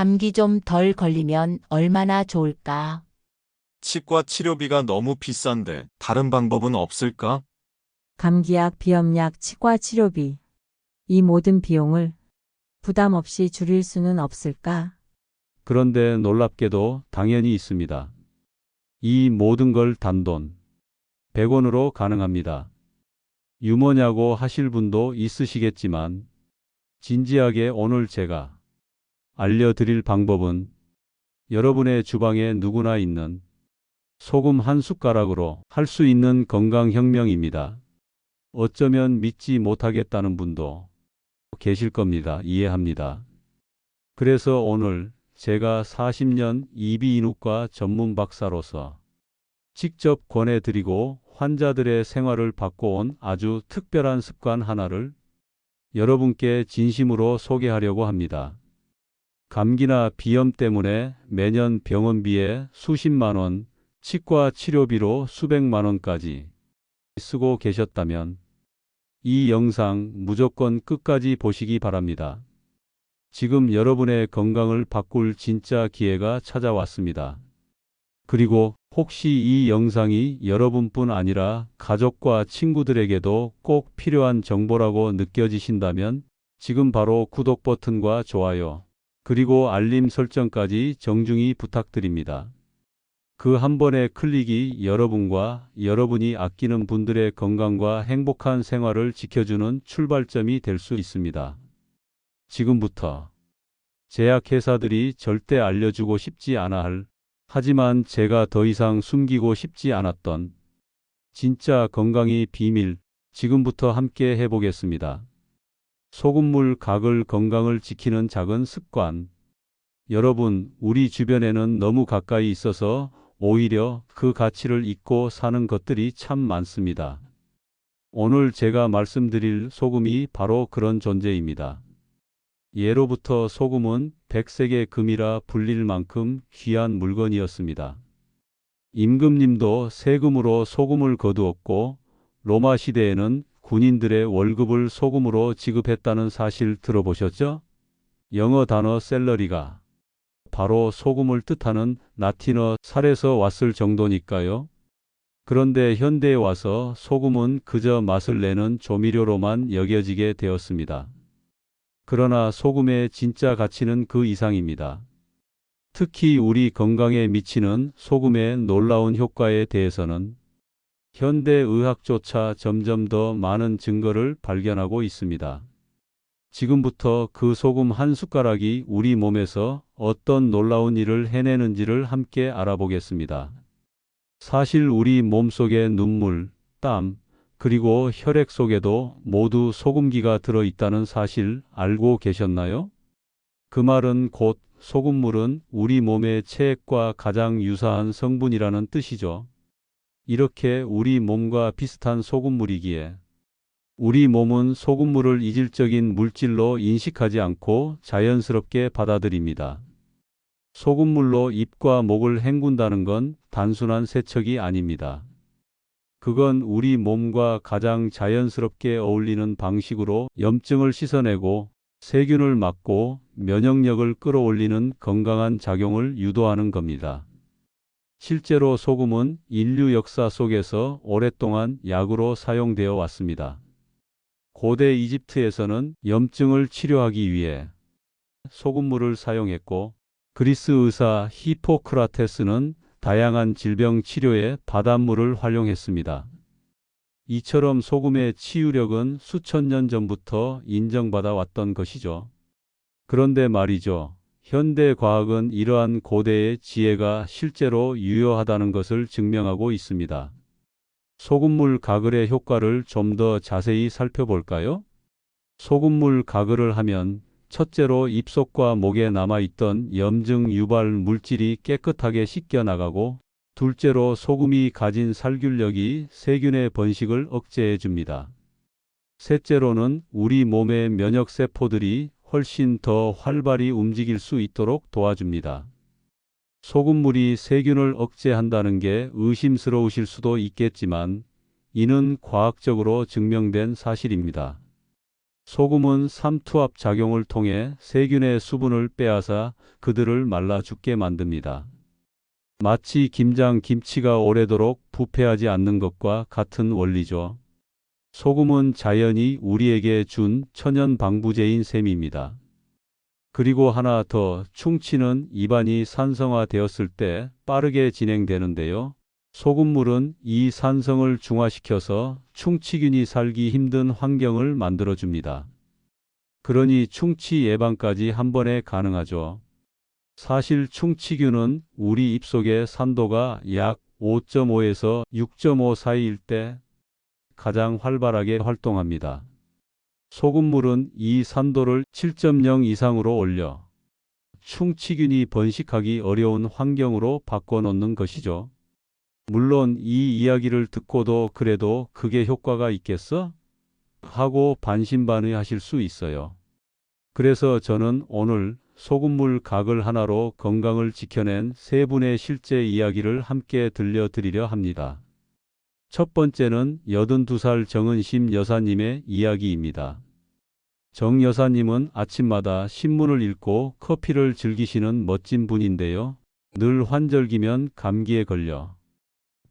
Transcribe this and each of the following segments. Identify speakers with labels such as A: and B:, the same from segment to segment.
A: 감기 좀 덜 걸리면 얼마나 좋을까?
B: 치과 치료비가 너무 비싼데 다른 방법은 없을까?
C: 감기약, 비염약, 치과 치료비. 이 모든 비용을 부담 없이 줄일 수는 없을까?
D: 그런데 놀랍게도 당연히 있습니다. 이 모든 걸 단돈 100원으로 가능합니다. 유머냐고 하실 분도 있으시겠지만 진지하게 오늘 제가 알려드릴 방법은 여러분의 주방에 누구나 있는 소금 한 숟가락으로 할 수 있는 건강혁명입니다. 어쩌면 믿지 못하겠다는 분도 계실 겁니다. 이해합니다. 그래서 오늘 제가 40년 이비인후과 전문 박사로서 직접 권해드리고 환자들의 생활을 바꿔온 아주 특별한 습관 하나를 여러분께 진심으로 소개하려고 합니다. 감기나 비염 때문에 매년 병원비에 수십만 원, 치과 치료비로 수백만 원까지 쓰고 계셨다면 이 영상 무조건 끝까지 보시기 바랍니다. 지금 여러분의 건강을 바꿀 진짜 기회가 찾아왔습니다. 그리고 혹시 이 영상이 여러분뿐 아니라 가족과 친구들에게도 꼭 필요한 정보라고 느껴지신다면 지금 바로 구독 버튼과 좋아요, 그리고 알림 설정까지 정중히 부탁드립니다. 그 한 번의 클릭이 여러분과 여러분이 아끼는 분들의 건강과 행복한 생활을 지켜주는 출발점이 될 수 있습니다. 지금부터 제약회사들이 절대 알려주고 싶지 않아 할, 하지만 제가 더 이상 숨기고 싶지 않았던 진짜 건강이 비밀, 지금부터 함께 해보겠습니다. 소금물 각을 건강을 지키는 작은 습관. 여러분, 우리 주변에는 너무 가까이 있어서 오히려 그 가치를 잊고 사는 것들이 참 많습니다. 오늘 제가 말씀드릴 소금이 바로 그런 존재입니다. 예로부터 소금은 백색의 금이라 불릴 만큼 귀한 물건이었습니다. 임금님도 세금으로 소금을 거두었고 로마 시대에는 군인들의 월급을 소금으로 지급했다는 사실 들어보셨죠? 영어 단어 셀러리가 바로 소금을 뜻하는 라틴어 살에서 왔을 정도니까요. 그런데 현대에 와서 소금은 그저 맛을 내는 조미료로만 여겨지게 되었습니다. 그러나 소금의 진짜 가치는 그 이상입니다. 특히 우리 건강에 미치는 소금의 놀라운 효과에 대해서는 현대 의학조차 점점 더 많은 증거를 발견하고 있습니다. 지금부터 그 소금 한 숟가락이 우리 몸에서 어떤 놀라운 일을 해내는지를 함께 알아보겠습니다. 사실 우리 몸속의 눈물, 땀, 그리고 혈액 속에도 모두 소금기가 들어 있다는 사실 알고 계셨나요? 그 말은 곧 소금물은 우리 몸의 체액과 가장 유사한 성분이라는 뜻이죠. 이렇게 우리 몸과 비슷한 소금물이기에 우리 몸은 소금물을 이질적인 물질로 인식하지 않고 자연스럽게 받아들입니다. 소금물로 입과 목을 헹군다는 건 단순한 세척이 아닙니다. 그건 우리 몸과 가장 자연스럽게 어울리는 방식으로 염증을 씻어내고 세균을 막고 면역력을 끌어올리는 건강한 작용을 유도하는 겁니다. 실제로 소금은 인류 역사 속에서 오랫동안 약으로 사용되어 왔습니다. 고대 이집트에서는 염증을 치료하기 위해 소금물을 사용했고 그리스 의사 히포크라테스는 다양한 질병 치료에 바닷물을 활용했습니다. 이처럼 소금의 치유력은 수천 년 전부터 인정받아 왔던 것이죠. 그런데 말이죠. 현대 과학은 이러한 고대의 지혜가 실제로 유효하다는 것을 증명하고 있습니다. 소금물 가글의 효과를 좀 더 자세히 살펴볼까요? 소금물 가글을 하면 첫째로 입속과 목에 남아있던 염증 유발 물질이 깨끗하게 씻겨 나가고 둘째로 소금이 가진 살균력이 세균의 번식을 억제해 줍니다. 셋째로는 우리 몸의 면역 세포들이 훨씬 더 활발히 움직일 수 있도록 도와줍니다. 소금물이 세균을 억제한다는 게 의심스러우실 수도 있겠지만 이는 과학적으로 증명된 사실입니다. 소금은 삼투압 작용을 통해 세균의 수분을 빼앗아 그들을 말라 죽게 만듭니다. 마치 김장 김치가 오래도록 부패하지 않는 것과 같은 원리죠. 소금은 자연이 우리에게 준 천연 방부제인 셈입니다. 그리고 하나 더 충치는 입안이 산성화되었을 때 빠르게 진행되는데요. 소금물은 이 산성을 중화시켜서 충치균이 살기 힘든 환경을 만들어줍니다. 그러니 충치 예방까지 한 번에 가능하죠. 사실 충치균은 우리 입속의 산도가 약 5.5에서 6.5 사이일 때 가장 활발하게 활동합니다. 소금물은 이 산도를 7.0 이상으로 올려 충치균이 번식하기 어려운 환경으로 바꿔놓는 것이죠. 물론 이 이야기를 듣고도 그래도 그게 효과가 있겠어? 하고 반신반의 하실 수 있어요. 그래서 저는 오늘 소금물 각을 하나로 건강을 지켜낸 세 분의 실제 이야기를 함께 들려드리려 합니다. 첫 번째는 82살 정은심 여사님의 이야기입니다. 정 여사님은 아침마다 신문을 읽고 커피를 즐기시는 멋진 분인데요. 늘 환절기면 감기에 걸려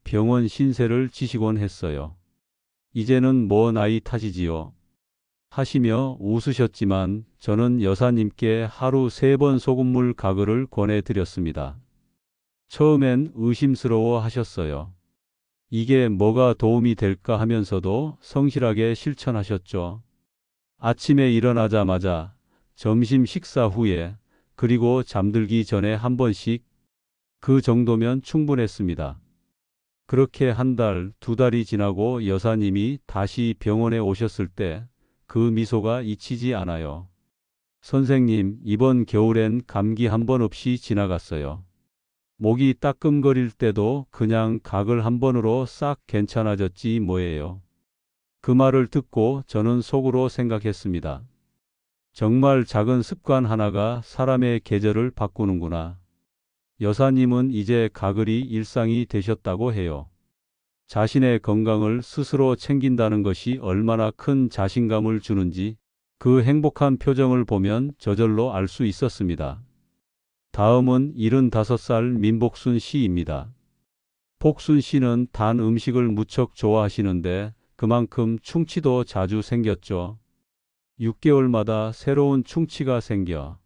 D: 병원 신세를 지시곤 했어요. 이제는 뭐 나이 탓이지요. 하시며 웃으셨지만 저는 여사님께 하루 세 번 소금물 가글을 권해드렸습니다. 처음엔 의심스러워 하셨어요. 이게 뭐가 도움이 될까 하면서도 성실하게 실천하셨죠. 아침에 일어나자마자 점심 식사 후에 그리고 잠들기 전에 한 번씩 그 정도면 충분했습니다. 그렇게 한 달, 두 달이 지나고 여사님이 다시 병원에 오셨을 때 그 미소가 잊히지 않아요. 선생님, 이번 겨울엔 감기 한 번 없이 지나갔어요. 목이 따끔거릴 때도 그냥 각을 한 번으로 싹 괜찮아졌지 뭐예요. 그 말을 듣고 저는 속으로 생각했습니다. 정말 작은 습관 하나가 사람의 계절을 바꾸는구나. 여사님은 이제 가글이 일상이 되셨다고 해요. 자신의 건강을 스스로 챙긴다는 것이 얼마나 큰 자신감을 주는지 그 행복한 표정을 보면 저절로 알 수 있었습니다. 다음은 75살 민복순 씨입니다. 복순 씨는 단 음식을 무척 좋아하시는데 그만큼 충치도 자주 생겼죠. 6개월마다 새로운 충치가 생겨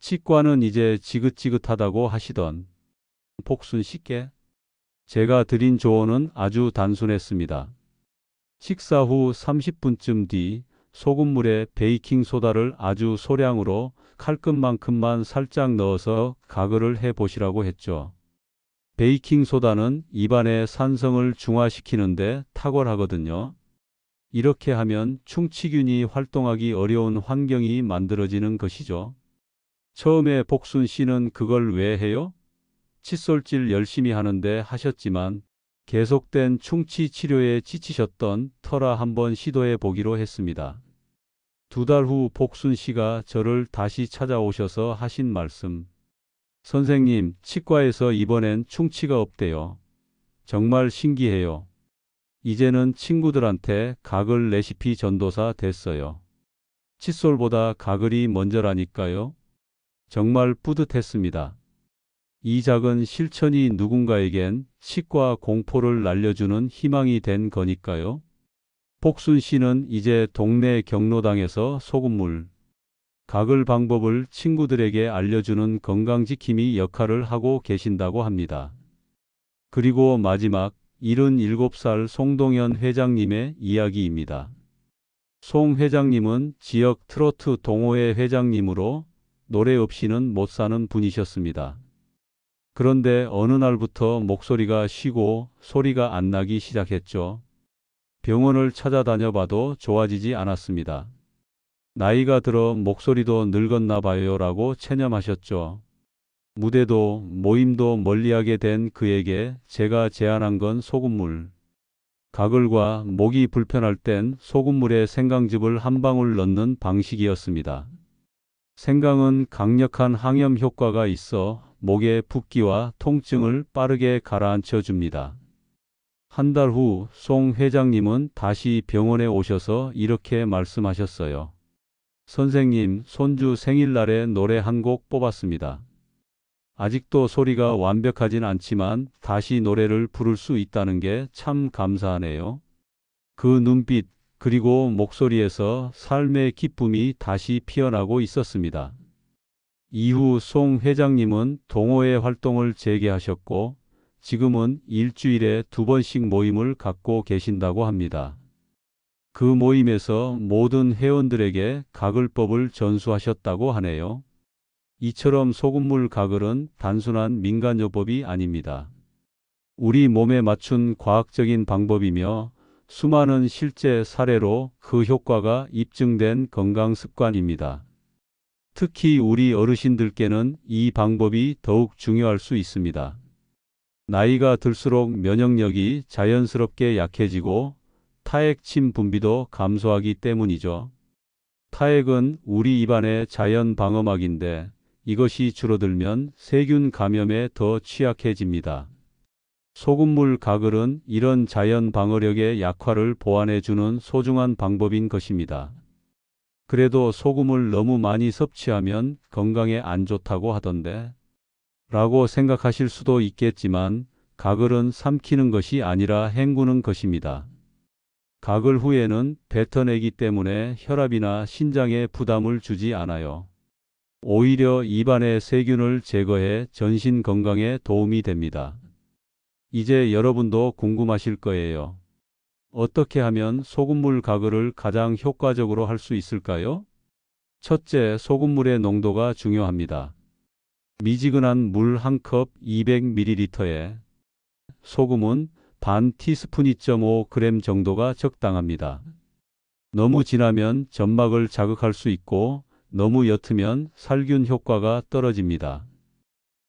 D: 치과는 이제 지긋지긋하다고 하시던 복순 씨께 제가 드린 조언은 아주 단순했습니다. 식사 후 30분쯤 뒤 소금물에 베이킹 소다를 아주 소량으로 칼끝만큼만 살짝 넣어서 가글을 해 보시라고 했죠. 베이킹 소다는 입안의 산성을 중화시키는데 탁월하거든요. 이렇게 하면 충치균이 활동하기 어려운 환경이 만들어지는 것이죠. 처음에 복순 씨는 그걸 왜 해요? 칫솔질 열심히 하는데 하셨지만 계속된 충치 치료에 지치셨던 터라 한번 시도해 보기로 했습니다. 두 달 후 복순 씨가 저를 다시 찾아오셔서 하신 말씀. 선생님, 치과에서 이번엔 충치가 없대요. 정말 신기해요. 이제는 친구들한테 가글 레시피 전도사 됐어요. 칫솔보다 가글이 먼저라니까요. 정말 뿌듯했습니다. 이 작은 실천이 누군가에겐 치과 공포를 날려주는 희망이 된 거니까요. 복순 씨는 이제 동네 경로당에서 소금물, 가글 방법을 친구들에게 알려주는 건강지킴이 역할을 하고 계신다고 합니다. 그리고 마지막 77살 송동현 회장님의 이야기입니다. 송 회장님은 지역 트로트 동호회 회장님으로 노래 없이는 못 사는 분이셨습니다. 그런데 어느 날부터 목소리가 쉬고 소리가 안 나기 시작했죠. 병원을 찾아다녀 봐도 좋아지지 않았습니다. 나이가 들어 목소리도 늙었나 봐요 라고 체념하셨죠. 무대도 모임도 멀리하게 된 그에게 제가 제안한 건 소금물. 가글과 목이 불편할 땐 소금물에 생강즙을 한 방울 넣는 방식이었습니다. 생강은 강력한 항염 효과가 있어 목의 붓기와 통증을 빠르게 가라앉혀 줍니다. 한 달 후 송 회장님은 다시 병원에 오셔서 이렇게 말씀하셨어요. 선생님, 손주 생일날에 노래 한 곡 뽑았습니다. 아직도 소리가 완벽하진 않지만 다시 노래를 부를 수 있다는 게 참 감사하네요. 그 눈빛, 그리고 목소리에서 삶의 기쁨이 다시 피어나고 있었습니다. 이후 송 회장님은 동호회 활동을 재개하셨고, 지금은 일주일에 두 번씩 모임을 갖고 계신다고 합니다. 그 모임에서 모든 회원들에게 가글법을 전수하셨다고 하네요. 이처럼 소금물 가글은 단순한 민간요법이 아닙니다. 우리 몸에 맞춘 과학적인 방법이며 수많은 실제 사례로 그 효과가 입증된 건강 습관입니다. 특히 우리 어르신들께는 이 방법이 더욱 중요할 수 있습니다. 나이가 들수록 면역력이 자연스럽게 약해지고 타액 침 분비도 감소하기 때문이죠. 타액은 우리 입안의 자연 방어막인데 이것이 줄어들면 세균 감염에 더 취약해집니다. 소금물 가글은 이런 자연 방어력의 약화를 보완해 주는 소중한 방법인 것입니다. 그래도 소금을 너무 많이 섭취하면 건강에 안 좋다고 하던데 라고 생각하실 수도 있겠지만 가글은 삼키는 것이 아니라 헹구는 것입니다. 가글 후에는 뱉어내기 때문에 혈압이나 신장에 부담을 주지 않아요. 오히려 입안의 세균을 제거해 전신 건강에 도움이 됩니다. 이제 여러분도 궁금하실 거예요. 어떻게 하면 소금물 가글을 가장 효과적으로 할 수 있을까요? 첫째, 소금물의 농도가 중요합니다. 미지근한 물 한 컵 200ml에 소금은 반 티스푼 2.5g 정도가 적당합니다. 너무 진하면 점막을 자극할 수 있고 너무 옅으면 살균 효과가 떨어집니다.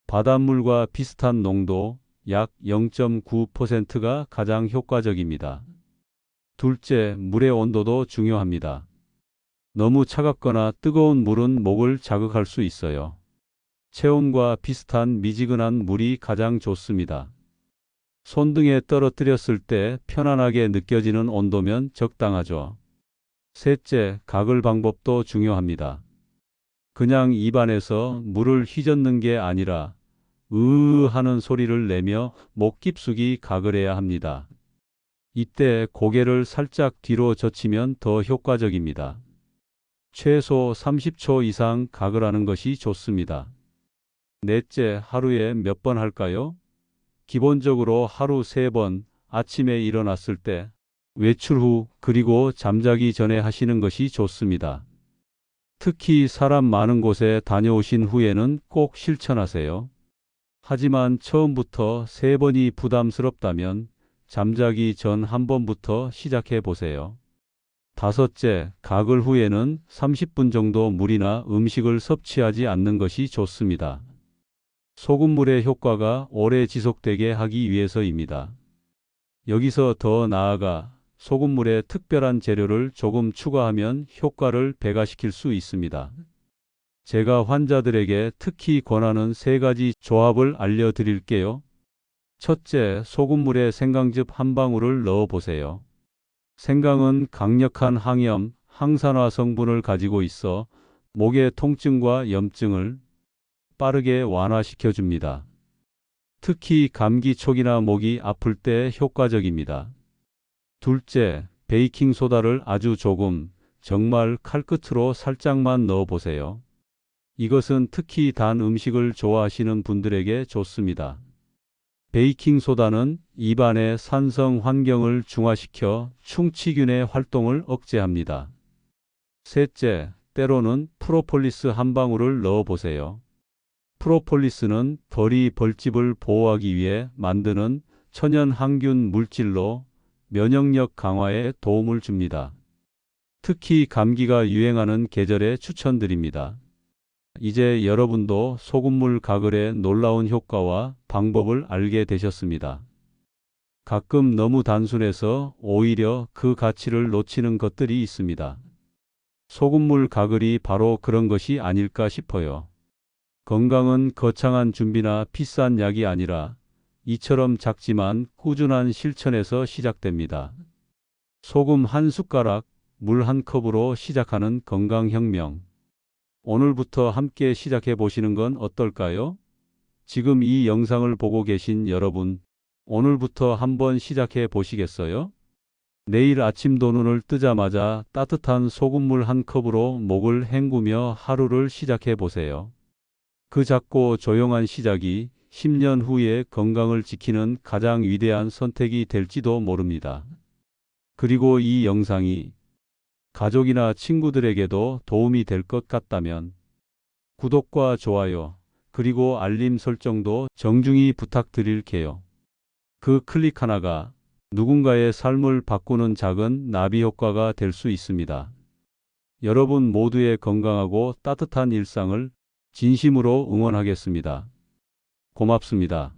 D: 바닷물과 비슷한 농도 약 0.9%가 가장 효과적입니다. 둘째, 물의 온도도 중요합니다. 너무 차갑거나 뜨거운 물은 목을 자극할 수 있어요. 체온과 비슷한 미지근한 물이 가장 좋습니다. 손등에 떨어뜨렸을 때 편안하게 느껴지는 온도면 적당하죠. 셋째, 가글 방법도 중요합니다. 그냥 입안에서 물을 휘젓는 게 아니라 으으 하는 소리를 내며 목 깊숙이 가글해야 합니다. 이때 고개를 살짝 뒤로 젖히면 더 효과적입니다. 최소 30초 이상 가글하는 것이 좋습니다. 넷째, 하루에 몇 번 할까요? 기본적으로 하루 세 번, 아침에 일어났을 때, 외출 후, 그리고 잠자기 전에 하시는 것이 좋습니다. 특히 사람 많은 곳에 다녀오신 후에는 꼭 실천하세요. 하지만 처음부터 세 번이 부담스럽다면 잠자기 전 한 번부터 시작해 보세요. 다섯째, 가글 후에는 30분 정도 물이나 음식을 섭취하지 않는 것이 좋습니다. 소금물의 효과가 오래 지속되게 하기 위해서입니다. 여기서 더 나아가 소금물에 특별한 재료를 조금 추가하면 효과를 배가시킬 수 있습니다. 제가 환자들에게 특히 권하는 세 가지 조합을 알려드릴게요. 첫째, 소금물에 생강즙 한 방울을 넣어 보세요. 생강은 강력한 항염, 항산화 성분을 가지고 있어 목의 통증과 염증을 빠르게 완화시켜 줍니다. 특히 감기 초기나 목이 아플 때 효과적입니다. 둘째, 베이킹 소다를 아주 조금, 정말 칼끝으로 살짝만 넣어 보세요. 이것은 특히 단 음식을 좋아하시는 분들에게 좋습니다. 베이킹 소다는 입안의 산성 환경을 중화시켜 충치균의 활동을 억제합니다. 셋째, 때로는 프로폴리스 한 방울을 넣어 보세요. 프로폴리스는 벌이 벌집을 보호하기 위해 만드는 천연 항균 물질로 면역력 강화에 도움을 줍니다. 특히 감기가 유행하는 계절에 추천드립니다. 이제 여러분도 소금물 가글의 놀라운 효과와 방법을 알게 되셨습니다. 가끔 너무 단순해서 오히려 그 가치를 놓치는 것들이 있습니다. 소금물 가글이 바로 그런 것이 아닐까 싶어요. 건강은 거창한 준비나 비싼 약이 아니라 이처럼 작지만 꾸준한 실천에서 시작됩니다. 소금 한 숟가락, 물 한 컵으로 시작하는 건강혁명. 오늘부터 함께 시작해 보시는 건 어떨까요? 지금 이 영상을 보고 계신 여러분, 오늘부터 한번 시작해 보시겠어요? 내일 아침도 눈을 뜨자마자 따뜻한 소금물 한 컵으로 목을 헹구며 하루를 시작해 보세요. 그 작고 조용한 시작이 10년 후에 건강을 지키는 가장 위대한 선택이 될지도 모릅니다. 그리고 이 영상이 가족이나 친구들에게도 도움이 될 것 같다면 구독과 좋아요, 그리고 알림 설정도 정중히 부탁드릴게요. 그 클릭 하나가 누군가의 삶을 바꾸는 작은 나비 효과가 될 수 있습니다. 여러분 모두의 건강하고 따뜻한 일상을 진심으로 응원하겠습니다. 고맙습니다.